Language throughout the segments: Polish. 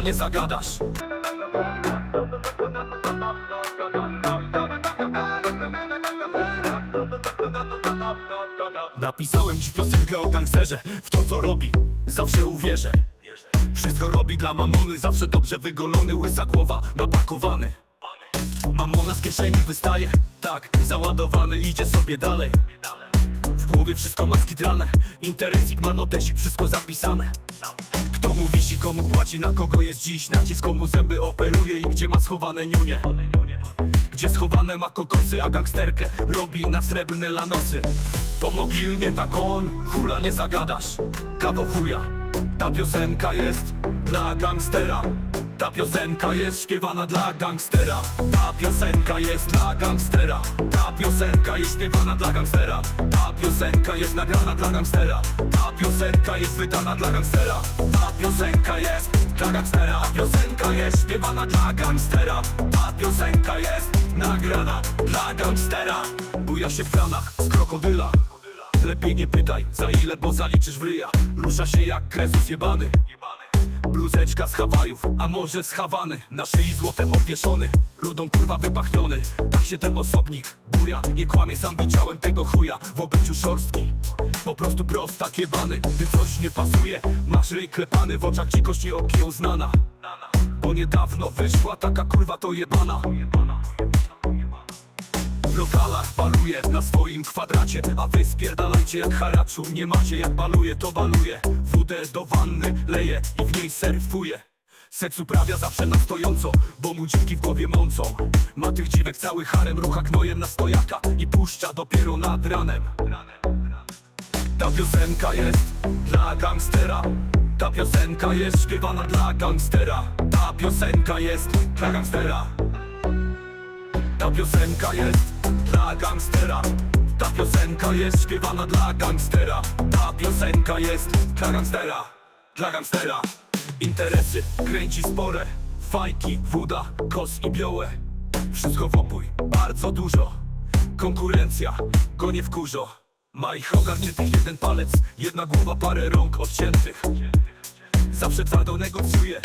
nie zagadasz. Napisałem ci piosenkę o gangsterze. W to co robi, zawsze uwierzę. Wszystko robi dla mamony Zawsze dobrze wygolony, łysa głowa Napakowany. Mamona z kieszeni wystaje Tak, załadowany, idzie sobie dalej. W głowie wszystko ma skitrane Interesik ma notesik, wszystko zapisane komu płaci, na kogo jest dziś. Nacisk komu zęby operuje i gdzie ma schowane niunie. Gdzie schowane ma kokosy, a gangsterkę robi na srebrne lanosy. To mobilnie tak on, hula nie zagadasz. Kawo chuja, ta piosenka jest dla gangstera Ta piosenka jest śpiewana dla gangstera. Ta piosenka jest dla gangstera. Ta piosenka jest śpiewana dla gangstera. Ta piosenka jest nagrana dla gangstera. Ta piosenka jest wydana dla gangstera. Ta piosenka jest dla gangstera. Piosenka jest śpiewana dla gangstera. Ta piosenka jest nagrana dla gangstera. Buja się w planach z krokodyla. Lepiej nie pytaj za ile, bo zaliczysz w ryja. Rusza się jak kresus jebany Bluzeczka z Hawajów, a może z Hawany Na szyi złotem obwieszony, rudą kurwa wypachniony Tak się ten osobnik buja Nie kłamie, sam widziałem tego chuja W obyciu szorstki, po prostu prostak jebany Gdy coś nie pasuje, masz ryj klepany W oczach dzikość i okieł znana Bo niedawno wyszła taka kurwa to jebana lokalach baluje na swoim kwadracie. A wy spierdalajcie jak haraczu Nie macie jak baluje to baluje. Wódę do wanny leje i w niej surfuje. Seks uprawia zawsze na stojąco Bo mu dziwki w głowie mącą. Ma tych dziwek cały harem Rucha gnojem na stojaka I puszcza dopiero nad ranem. Ta piosenka jest dla gangstera. Ta piosenka jest śpiewana dla gangstera. Ta piosenka jest dla gangstera. Ta piosenka jest gangstera. Ta piosenka jest śpiewana dla gangstera. Ta piosenka jest dla gangstera. Dla gangstera. Interesy kręci spore. Fajki, woda, kos i biołę Wszystko wopój, bardzo dużo. Konkurencja, go nie wkurzo. Ma ich ogarniętych jeden palec Jedna głowa, parę rąk odciętych. Zawsze twardo negocjuje.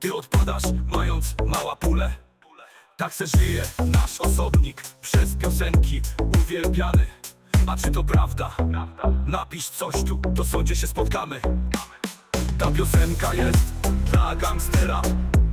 Ty odpadasz, mając mała pulę tak se żyje nasz osobnik Przez piosenki uwielbiany. A czy to prawda? Napisz coś tu, to sądzie się spotkamy. Ta piosenka jest dla gangstera.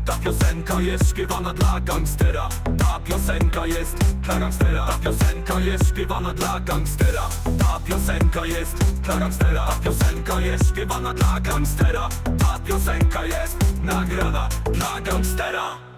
Ta piosenka jest śpiewana dla gangstera. Ta piosenka jest dla gangstera. Ta piosenka jest śpiewana dla gangstera. Ta piosenka jest dla gangstera. Ta piosenka jest śpiewana dla gangstera. Ta piosenka jest nagrana dla gangstera